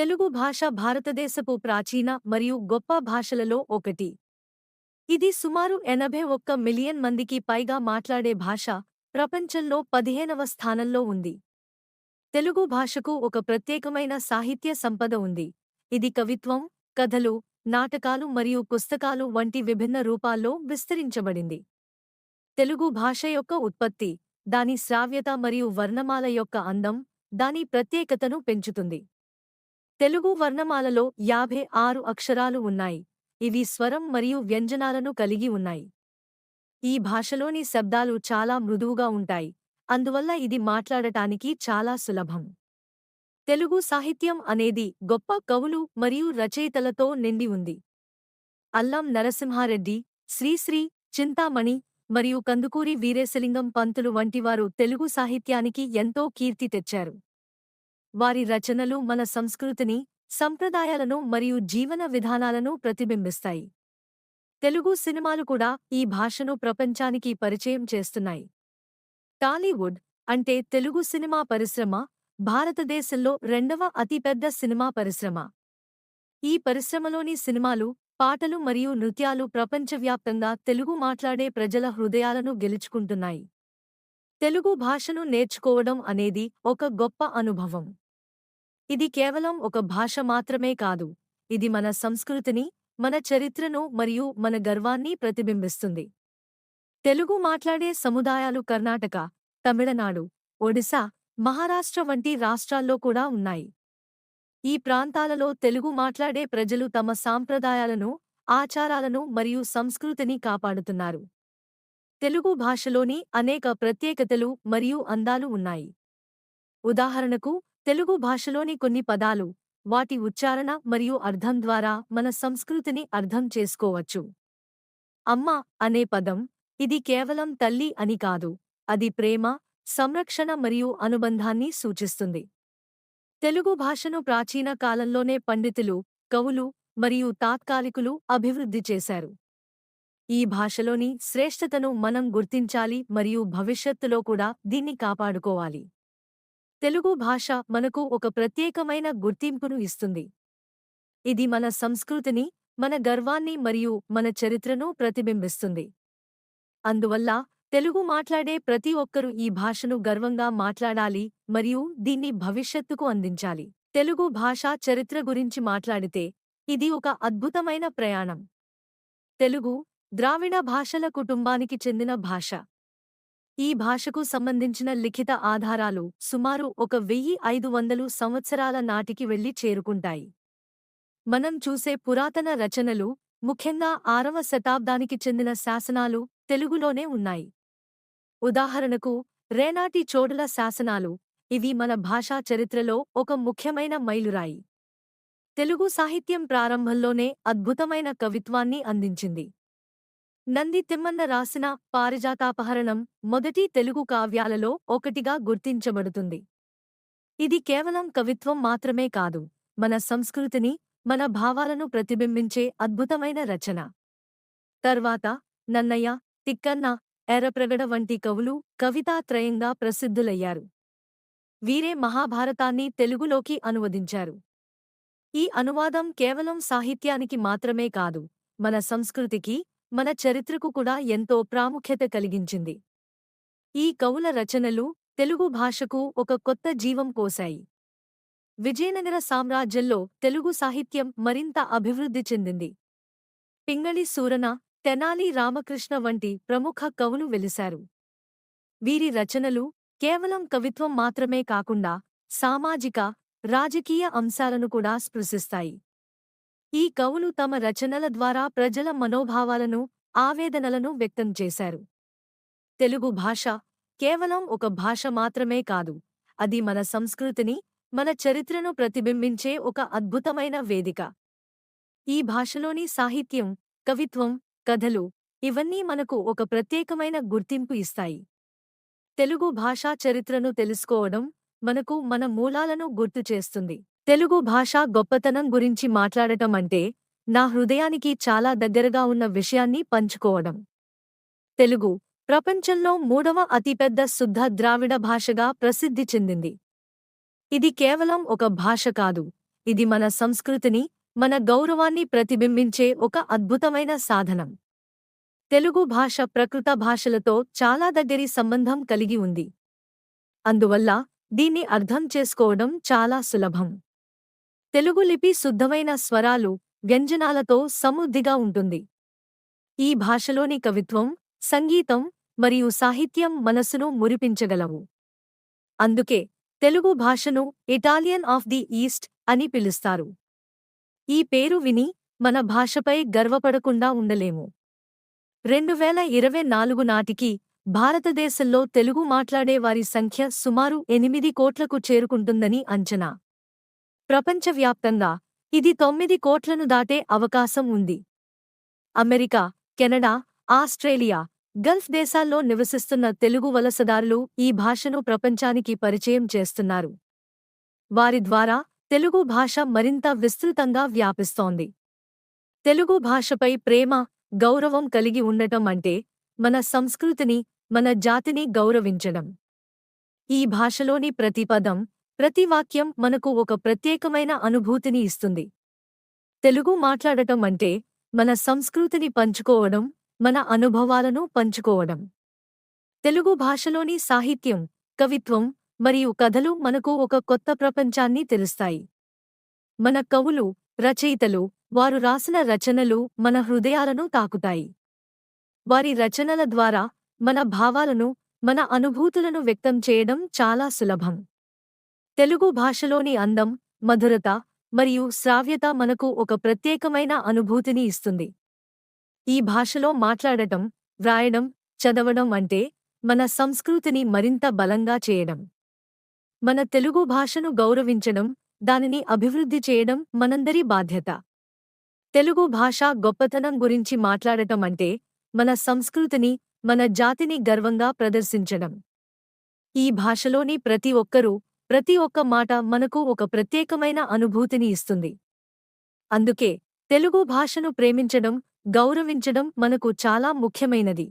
తెలుగు భాష భారతదేశపు ప్రాచీన మరియు గొప్ప భాషలలో ఒకటి. ఇది సుమారు ఎనభై ఒక్క మిలియన్ మందికి పైగా మాట్లాడే భాష ప్రపంచంలో పదిహేనవ స్థానంలో ఉంది. తెలుగు భాషకు ఒక ప్రత్యేకమైన సాహిత్య సంపద ఉంది. ఇది కవిత్వం కథలు నాటకాలు మరియు పుస్తకాలు వంటి విభిన్న రూపాల్లో విస్తరించబడింది. తెలుగు భాష యొక్క ఉత్పత్తి దాని శ్రావ్యత మరియు వర్ణమాల యొక్క అందం దాని ప్రత్యేకతను పెంచుతుంది. తెలుగు వర్ణమాలలో యాభై ఆరు అక్షరాలు ఉన్నాయి. ఇవి స్వరం మరియు వ్యంజనాలను కలిగి ఉన్నాయి. ఈ భాషలోని శబ్దాలు చాలా మృదువుగా ఉంటాయి. అందువల్ల ఇది మాట్లాడటానికి చాలా సులభం. తెలుగు సాహిత్యం అనేది గొప్ప కవులు మరియు రచయితలతో నిండి ఉంది. అల్లం నరసింహారెడ్డి శ్రీశ్రీ చింతామణి మరియు కందుకూరి వీరేశలింగం పంతులు వంటివారు తెలుగు సాహిత్యానికి ఎంతో కీర్తి తెచ్చారు. వారి రచనలు మన సంస్కృతిని సంప్రదాయాలను మరియు జీవన విధానాలను ప్రతిబింబిస్తాయి. తెలుగు సినిమాలు కూడా ఈ భాషను ప్రపంచానికి పరిచయం చేస్తున్నాయి. టాలీవుడ్ అంటే తెలుగు సినిమా పరిశ్రమ భారతదేశంలో రెండవ అతిపెద్ద సినిమా పరిశ్రమ. ఈ పరిశ్రమలోని సినిమాలు పాటలు మరియు నృత్యాలు ప్రపంచవ్యాప్తంగా తెలుగు మాట్లాడే ప్రజల హృదయాలను గెలుచుకుంటున్నాయి. తెలుగు భాషను నేర్చుకోవడం అనేది ఒక గొప్ప అనుభవం. ఇది కేవలం ఒక భాష మాత్రమే కాదు ఇది మన సంస్కృతిని మన చరిత్రను మరియు మన గర్వాన్ని ప్రతిబింబిస్తుంది. తెలుగు మాట్లాడే సముదాయాలు కర్ణాటక తమిళనాడు ఒడిశా మహారాష్ట్ర వంటి రాష్ట్రాల్లో కూడా ఉన్నాయి. ఈ ప్రాంతాలలో తెలుగు మాట్లాడే ప్రజలు తమ సాంప్రదాయాలను ఆచారాలను మరియు సంస్కృతిని కాపాడుతున్నారు. తెలుగు భాషలోని అనేక ప్రత్యేకతలు మరియు అందాలు ఉన్నాయి. ఉదాహరణకు తెలుగు భాషలోని కొన్ని పదాలు వాటి ఉచ్చారణ మరియు అర్థం ద్వారా మన సంస్కృతిని అర్థం చేసుకోవచ్చు. అమ్మ అనే పదం ఇది కేవలం తల్లి అని కాదు అది ప్రేమ సంరక్షణ మరియు అనుబంధాన్ని సూచిస్తుంది. తెలుగు భాషను ప్రాచీన కాలంలోనే పండితులు కవులు మరియు తాత్కాలికులు అభివృద్ధి చేశారు. ఈ భాషలోని శ్రేష్ఠతను మనం గుర్తించాలి మరియు భవిష్యత్తులో కూడా దీన్ని కాపాడుకోవాలి. తెలుగు భాష మనకు ఒక ప్రత్యేకమైన గుర్తింపును ఇస్తుంది. ఇది మన సంస్కృతిని మన గర్వాన్ని మరియు మన చరిత్రను ప్రతిబింబిస్తుంది. అందువల్ల తెలుగు మాట్లాడే ప్రతి ఒక్కరూ ఈ భాషను గర్వంగా మాట్లాడాలి మరియు దీన్ని భవిష్యత్తుకు అందించాలి. తెలుగు భాషా చరిత్ర గురించి మాట్లాడితే ఇది ఒక అద్భుతమైన ప్రయాణం. తెలుగు ద్రావిడ భాషల కుటుంబానికి చెందిన భాష. ఈ భాషకు సంబంధించిన లిఖిత ఆధారాలు సుమారు ఒక వెయ్యి ఐదు వందలు సంవత్సరాల నాటికి వెళ్ళి చేరుకుంటాయి. మనం చూసే పురాతన రచనలు ముఖ్యంగా ఆరవ శతాబ్దానికి చెందిన శాసనాలు తెలుగులోనే ఉన్నాయి. ఉదాహరణకు రేనాటి చోడుల శాసనాలు ఇవి మన భాషా చరిత్రలో ఒక ముఖ్యమైన మైలురాయి. తెలుగు సాహిత్యం ప్రారంభంలోనే అద్భుతమైన కవిత్వాన్ని అందించింది. నంది తిమ్మన్న రాసిన పారిజాతాపహరణం మొదటి తెలుగు కావ్యాలలో ఒకటిగా గుర్తించబడుతుంది. ఇది కేవలం కవిత్వం మాత్రమే కాదు మన సంస్కృతిని మన భావాలను ప్రతిబింబించే అద్భుతమైన రచన. తర్వాత నన్నయ్య తిక్కన్న ఎర్రప్రగడ వంటి కవులు కవితాత్రయంగా ప్రసిద్ధులయ్యారు. వీరే మహాభారతాన్ని తెలుగులోకి అనువదించారు. ఈ అనువాదం కేవలం సాహిత్యానికి మాత్రమే కాదు మన సంస్కృతికి మన చరిత్రకు కూడా ఎంతో ప్రాముఖ్యత కలిగించింది. ఈ కవుల రచనలు తెలుగు భాషకు ఒక కొత్త జీవం పోశాయి విజయనగర సామ్రాజ్యంలో తెలుగు సాహిత్యం మరింత అభివృద్ధి చెందింది. పింగళి సూరన తెనాలి రామకృష్ణ వంటి ప్రముఖ కవులు వెలిశారు. వీరి రచనలు కేవలం కవిత్వం మాత్రమే కాకుండా సామాజిక రాజకీయ అంశాలను కూడా స్పృశిస్తాయి. ఈ కవులు తమ రచనల ద్వారా ప్రజల మనోభావాలను ఆవేదనలను వ్యక్తం చేశారు. తెలుగు భాష కేవలం ఒక భాష మాత్రమే కాదు అది మన సంస్కృతిని మన చరిత్రను ప్రతిబింబించే ఒక అద్భుతమైన వేదిక. ఈ భాషలోని సాహిత్యం కవిత్వం కథలు ఇవన్నీ మనకు ఒక ప్రత్యేకమైన గుర్తింపు ఇస్తాయి. తెలుగు భాషా చరిత్రను తెలుసుకోవడం మనకు మన మూలాలను గుర్తు చేస్తుంది. తెలుగు భాషా గొప్పతనం గురించి మాట్లాడటం అంటే నా హృదయానికి చాలా దగ్గరగా ఉన్న విషయాన్ని పంచుకోవడం. తెలుగు ప్రపంచంలో మూడవ అతిపెద్ద శుద్ధ ద్రావిడ భాషగా ప్రసిద్ధి చెందింది. ఇది కేవలం ఒక భాష కాదు ఇది మన సంస్కృతిని మన గౌరవాన్ని ప్రతిబింబించే ఒక అద్భుతమైన సాధనం. తెలుగు భాష ప్రకృత భాషలతో చాలా దగ్గరి సంబంధం కలిగి ఉంది. అందువల్ల దీన్ని అర్థం చేసుకోవడం చాలా సులభం. తెలుగు లిపి శుద్ధమైన స్వరాలు వ్యంజనాలతో సమృద్ధిగా ఉంటుంది. ఈ భాషలోని కవిత్వం సంగీతం మరియు సాహిత్యం మనసును మురిపించగలవు. అందుకే తెలుగు భాషను ఇటాలియన్ ఆఫ్ ది ఈస్ట్ అని పిలుస్తారు. ఈ పేరు విని మన భాషపై గర్వపడకుండా ఉండలేము. రెండు వేల ఇరవై నాలుగు నాటికి భారతదేశంలో తెలుగు మాట్లాడే వారి సంఖ్య సుమారు ఎనిమిది కోట్లకు చేరుకుంటుందని అంచనా. ప్రపంచవ్యాప్తంగా ఇది తొమ్మిది కోట్లను దాటే అవకాశం ఉంది. అమెరికా కెనడా ఆస్ట్రేలియా గల్ఫ్ దేశాల్లో నివసిస్తున్న తెలుగు వలసదారులు ఈ భాషను ప్రపంచానికి పరిచయం చేస్తున్నారు. వారి ద్వారా తెలుగు భాష మరింత విస్తృతంగా వ్యాపిస్తోంది. తెలుగు భాషపై ప్రేమ గౌరవం కలిగి ఉండటం అంటే మన సంస్కృతిని మన జాతిని గౌరవించడం. ఈ భాషలోని ప్రతి పదం ప్రతి వాక్యం మనకు ఒక ప్రత్యేకమైన అనుభూతిని ఇస్తుంది. తెలుగు మాట్లాడటం అంటే మన సంస్కృతిని పంచుకోవడం మన అనుభవాలను పంచుకోవడం. తెలుగు భాషలోని సాహిత్యం కవిత్వం మరియు కథలు మనకు ఒక కొత్త ప్రపంచాన్ని తెలుస్తాయి మన కవులు రచయితలు వారు రాసిన రచనలు మన హృదయాలను తాకుతాయి. వారి రచనల ద్వారా మన భావాలను మన అనుభూతులను వ్యక్తం చేయడం చాలా సులభం. తెలుగు భాషలోని అందం మధురత మరియు శ్రావ్యత మనకు ఒక ప్రత్యేకమైన అనుభూతిని ఇస్తుంది. ఈ భాషలో మాట్లాడటం వ్రాయడం చదవడం అంటే మన సంస్కృతిని మరింత బలంగా చేయడం. మన తెలుగు భాషను గౌరవించడం దానిని అభివృద్ధి చేయడం మనందరి బాధ్యత. తెలుగు భాష గొప్పతనం గురించి మాట్లాడటం అంటే మన సంస్కృతిని మన జాతిని గర్వంగా ప్రదర్శించడం. ఈ భాషలోని ప్రతి ఒక్కరూ ప్రతి ఒక్క మాట మనకు ఒక ప్రత్యేకమైన అనుభూతిని ఇస్తుంది. అందుకే తెలుగు భాషను ప్రేమించడం గౌరవించడం మనకు చాలా ముఖ్యమైనది.